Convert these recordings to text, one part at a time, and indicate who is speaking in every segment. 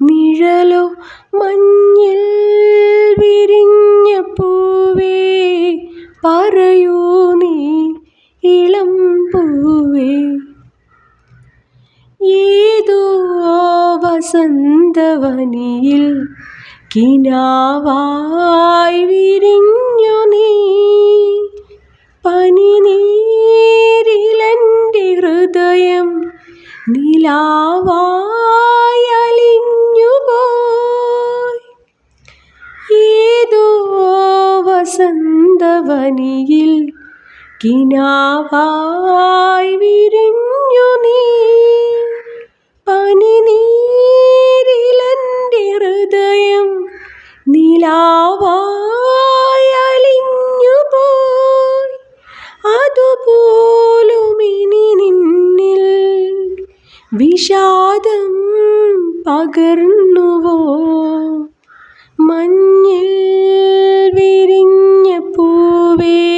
Speaker 1: നിഴലോ മഞ്ഞിൽ വിരിഞ്ഞ പൂവേ പറയൂ നീ ഇളം പൂവേ. ഏതോ വസന്തവനിയിൽ കിനാവായി കിനാവായി വിരിഞ്ഞു നീ. പനിനീരിലെന്റെ ഹൃദയം നിലാവായി അതുപോലും ഇനി നിന്നിൽ വിഷാദം പകർന്നുവോ? മഞ്ഞിൽ വിരിഞ്ഞ പൂവേ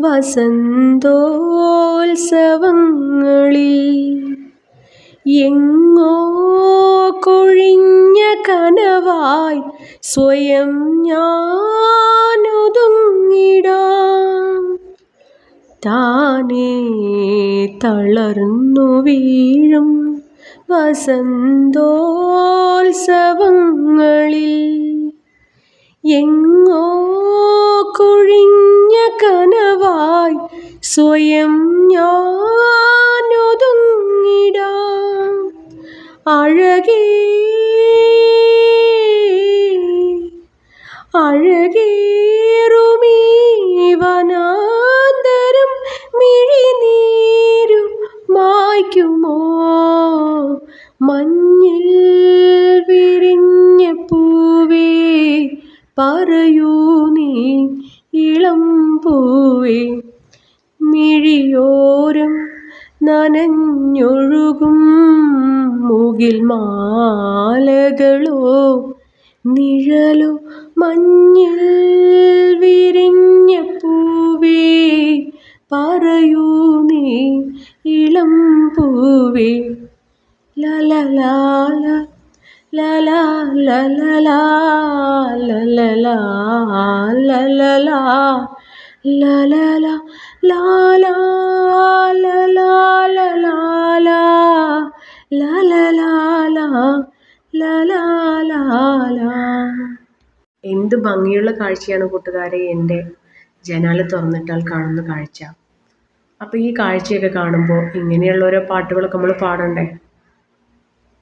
Speaker 1: വസന്തോത്സവങ്ങളിൽ എങ്ങോ കൊഴിഞ്ഞ കനവായി സ്വയം ഞാനൊതുങ്ങിടാം. താനേ തളർന്നു വീഴും വസന്തോത്സവങ്ങളിൽ. എങ്ങോ കൊഴിഞ്ഞ കനവായി സ്വയം ഞാനൊതുങ്ങിടാം. അഴകേ അഴകേറുമീ വനാന്തരം മിഴിനീരു മായ്ക്കുമോ? മഞ്ഞിൽ വിരിഞ്ഞ പൂവേ പറയൂ നീ ഇളം പൂവേ. മിഴിയോരം നനഞ്ഞൊഴുകും മുകിൽ മാലകളോ നിഴലോ മഞ്ഞിൽ വിരിഞ്ഞ പൂവേ പറയൂ നീ ഇളം പൂവേ ലലലാല ലലാ ലലലാ ലലലാ ലലലാ എന്ത് ഭംഗിയുള്ള കാഴ്ചയാണ് കൂട്ടുകാരെ എന്റെ ജനാല തുറന്നിട്ടാൽ കാണുന്ന കാഴ്ച അപ്പോൾ ഈ കാഴ്ചയൊക്കെ കാണുമ്പോൾ ഇങ്ങനെയുള്ള ഓരോ പാട്ടുകളൊക്കെ നമ്മൾ പാടണ്ടേ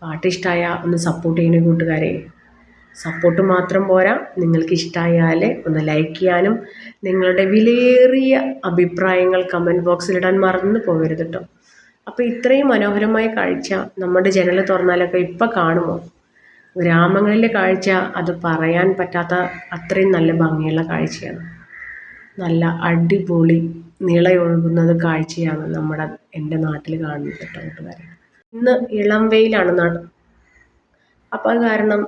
Speaker 1: പാട്ട് ഇഷ്ടമായ ഒന്ന് സപ്പോർട്ട് ചെയ്യണേ കൂട്ടുകാരെ സപ്പോർട്ട് മാത്രം പോരാ. നിങ്ങൾക്ക് ഇഷ്ടമായാൽ ഒന്ന് ലൈക്ക് ചെയ്യാനും നിങ്ങളുടെ വിലയേറിയ അഭിപ്രായങ്ങൾ കമന്റ് ബോക്സിലിടാൻ മറന്നു പോകരുത് കേട്ടോ അപ്പോൾ ഇത്രയും മനോഹരമായ കാഴ്ച നമ്മുടെ ജനൽ തുറന്നാലൊക്കെ ഇപ്പം കാണുമോ? ഗ്രാമങ്ങളിലെ കാഴ്ച അത് പറയാൻ പറ്റാത്ത അത്രയും നല്ല ഭംഗിയുള്ള കാഴ്ചയാണ്. നല്ല അടിപൊളി നിളയൊഴുകുന്നത് കാഴ്ചയാണ് നമ്മുടെ എന്റെ നാട്ടിൽ കാണുന്നത് കേട്ടോ കൂട്ടുകാരെ ഇന്ന് ഇളം വെയിലാണ് നാട് അപ്പോൾ അത് കാരണം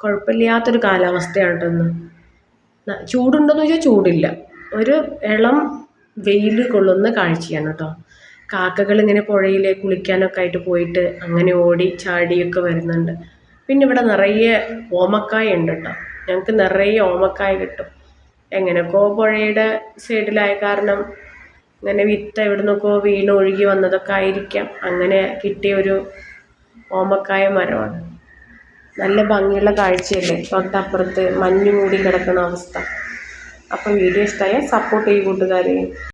Speaker 1: കുഴപ്പമില്ലാത്തൊരു കാലാവസ്ഥയാണ് കേട്ടോ ഇന്ന് ചൂടുണ്ടോയെന്ന് ചോദിച്ചാൽ ചൂടില്ല. ഒരു ഇളം വെയിൽ കൊള്ളുന്ന കാഴ്ചയാണ് കേട്ടോ കാക്കകൾ ഇങ്ങനെ പുഴയിൽ കുളിക്കാനൊക്കെ ആയിട്ട് പോയിട്ട് അങ്ങനെ ഓടി ചാടിയൊക്കെ വരുന്നുണ്ട്. പിന്നെ ഇവിടെ നിറയെ ഓമക്കായ ഉണ്ട് കേട്ടോ ഞങ്ങൾക്ക് നിറയെ ഓമക്കായ കിട്ടും. എങ്ങനെയൊക്കെയോ പുഴയുടെ സൈഡിലായ കാരണം ഇങ്ങനെ വിത്ത് എവിടെ നിന്നൊക്കെ വീണ് ഒഴുകി വന്നതൊക്കെ ആയിരിക്കാം. അങ്ങനെ കിട്ടിയ ഒരു ഓമക്കായ മരമാണ്. നല്ല ഭംഗിയുള്ള കാഴ്ചയല്ലേ? തൊട്ടപ്പുറത്ത് മഞ്ഞ് മൂടി കിടക്കുന്ന അവസ്ഥ. അപ്പോൾ വീഡിയോ ഇഷ്ടമായാൽ സപ്പോർട്ട് ചെയ്യൂ കൂട്ടുകാരെ.